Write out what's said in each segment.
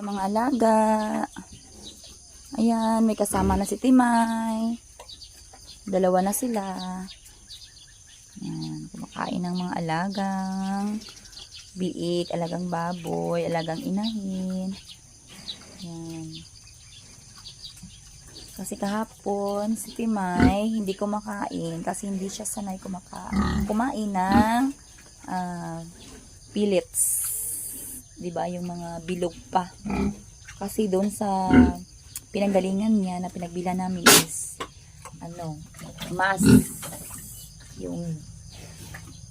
Mga alaga. Ayan, may kasama na si Timay. Dalawa na sila. Ayan, kumakain ng mga alagang biik, alagang baboy, alagang inahin. Ayan. Kasi kahapon, si Timay, hindi kumakain kasi hindi siya sanay kumakain. Kumain ng ah, pellets. 'Di ba Yung mga bilog pa. Kasi doon sa pinanggalingan niya na pinagbila namin is ano, mas yung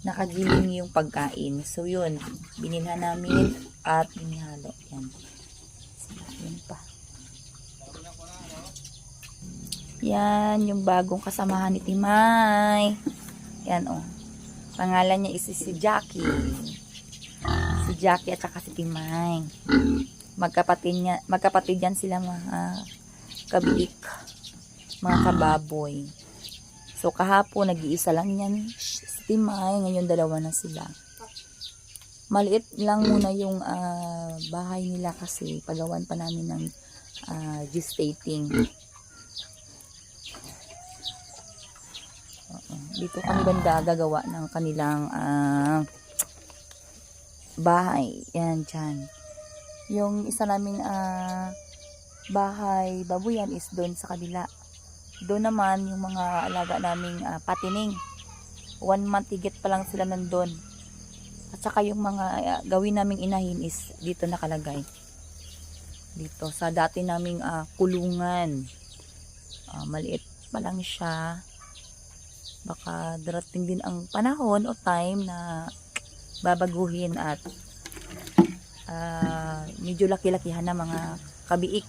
nakagiling yung pagkain. So yun, binilhan namin at inihalo. Yan. Yun pa. Yan, yung bagong kasamahan ni Timay. Yan, oh. Pangalan niya is si Jackie. Si Jackie at saka si Timay. Magkapatid, niya, magkapatid yan sila mga kabiik. Mga kababoy. So, kahapon, nag-iisa lang yan si Timay. Ngayon, dalawa na sila. Maliit lang muna yung ah, bahay nila kasi pagawan pa namin ng uh, gestating. Oo. Dito kami banda gagawa ng kanilang ah, bahay. Yan, dyan. Yung isa namin ah, bahay babuyan is doon sa kabila. Doon naman yung mga alaga naming ah, patining. One month higit pa lang sila nandun. At saka yung mga ah, gawin naming inahin is dito nakalagay. Dito sa dati naming ah, kulungan. Ah, maliit pa lang siya baka darating din ang panahon o time na babaguhin at ah, medyo laki-lakihan na mga kabiik,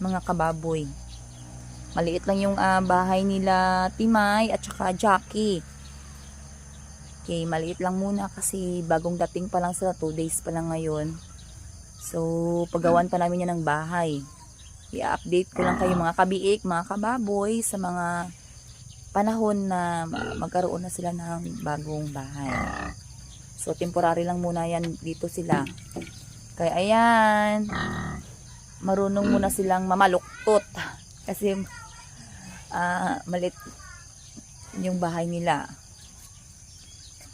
mga kababoy. Maliit lang yung ah, bahay nila Timay at saka Jackie. Okay, maliit lang muna kasi bagong dating pa lang sila, 2 days pa lang ngayon. So, paggawan pa namin yan ng bahay. I-update ko lang kayo mga kabiik, mga kababoy sa mga panahon na ma- magkaroon na sila ng bagong bahay. So, temporary lang muna yan dito sila. Kaya, ayan, marunong muna silang mamaluktot. Kasi, ah, malit yung bahay nila.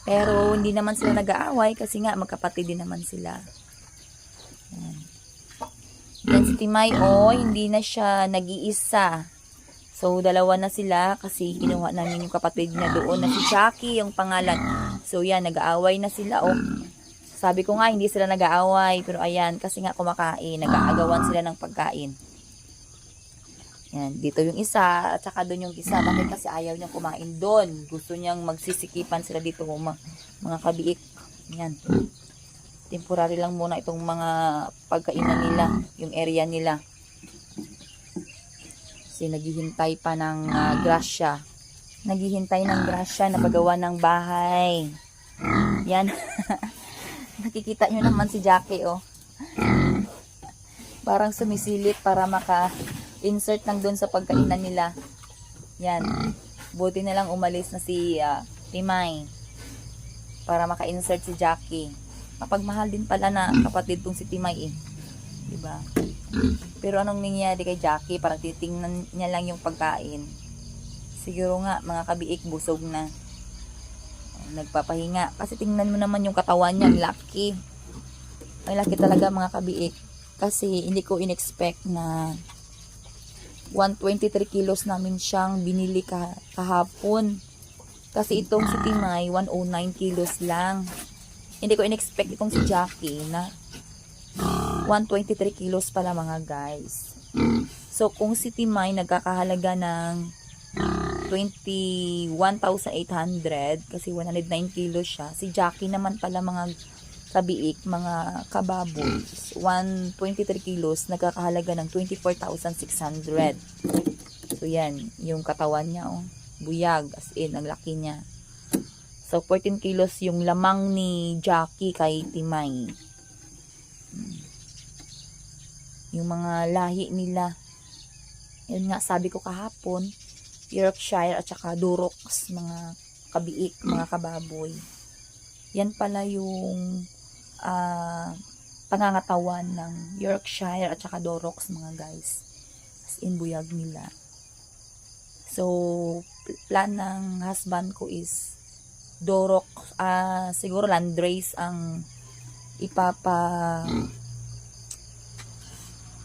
Pero, hindi naman sila nag-aaway kasi nga, magkapatid din naman sila. Ayan. Yan si Timay, oh, hindi na siya nag-iisa. So, dalawa na sila kasi kinuha namin yung kapatid niya doon na si Jackie, yung pangalan. So, yan, nag-aaway na sila. Oh, sabi ko nga, hindi sila nag-aaway. Pero ayan, kasi nga kumakain. Nag-aagawan sila ng pagkain. Yan, dito yung isa, at saka doon yung isa. Bakit kasi ayaw niyang kumain doon? Gusto niyang magsisikipan sila dito, mga, mga kabiik. Yan. Temporary lang muna itong mga pagkainan nila, yung area nila. Kasi naghihintay pa ng ah, grasya. Naghihintay ng grasya na paggawa ng bahay. Yan. Nakikita nyo naman si Jackie, oh. Parang sumisilip para maka-insert lang doon sa pagkainan nila. Yan. Buti na lang umalis na si ah, Timay. Para maka-insert si Jackie. Kapagmahal din pala na kapatid tong si Timay eh. Diba? Pero anong nangyari kay Jackie? Parang titingnan niya lang yung pagkain. Siguro nga, mga kabiik, busog na. Nagpapahinga. Kasi tingnan mo naman yung katawan niya, laki. Ang laki talaga mga kabiik. Kasi hindi ko in-expect na 123 kilos namin siyang binili ka kahapon. Kasi itong si Timay, 109 kilos lang. Hindi ko in-expect itong si Jackie na 123 kilos pala mga guys. So, kung si Timay nagkakahalaga ng 21,800 kasi 109 kilos siya. Si Jackie naman pala mga kabiik, mga kababoy. 123 kilos, nagkakahalaga ng 24,600. So, yan. Yung katawan niya, oh. Buyag, as in, ang laki niya. So, 14 kilos yung lamang ni Jackie kay Timay. Yung mga lahi nila. Yun nga, sabi ko kahapon, Yorkshire at saka Durox, mga kabiik, mga kababoy. Yan pala yung ah, pangangatawan ng Yorkshire at saka Dorocks mga guys. As in buyag nila. So, pl- plan ng husband ko is Dorok, ah siguro Landrace ang ipapa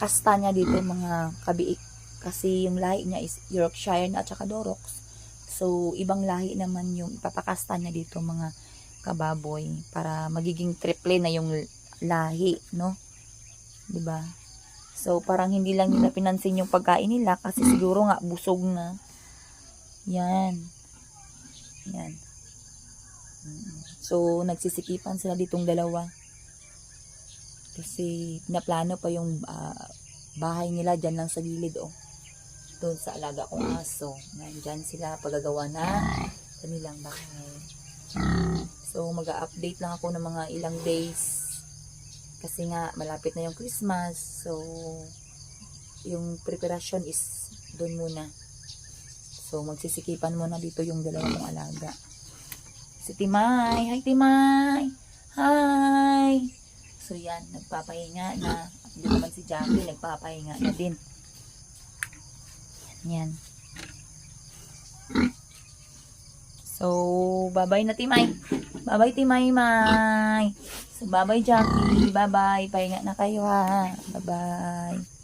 kasta niya dito mga kabiik kasi yung lahi niya is Yorkshire na at saka Dorocks. So, ibang lahi naman yung ipapakasta niya dito mga kababoy para magiging triple na yung lahi, no? 'Di ba? So, parang hindi lang nila pinansin yung pagkain nila kasi siguro nga busog na. Yan. Yan. So, nagsisikipan sila ditong dalawa. Kasi, pinaplano pa yung ah, bahay nila dyan lang sa gilid, oh. Doon sa alaga kong aso. Nandyan sila pagagawa na kanilang bahay. So, mag-update lang ako ng mga ilang days. Kasi nga, malapit na yung Christmas. So, yung preparation is doon muna. So, magsisikipan muna dito yung dalawa kong alaga. Si Timay. Hi, Timay. Hi. So, yan. Nagpapahinga na. Hindi naman si Jackie. Nagpapahinga na din. Yan. So, bye-bye na, Timay. Bye-bye, Timay, May. So, bye-bye, Jackie. Bye-bye. Pahinga na kayo, ha. Bye-bye.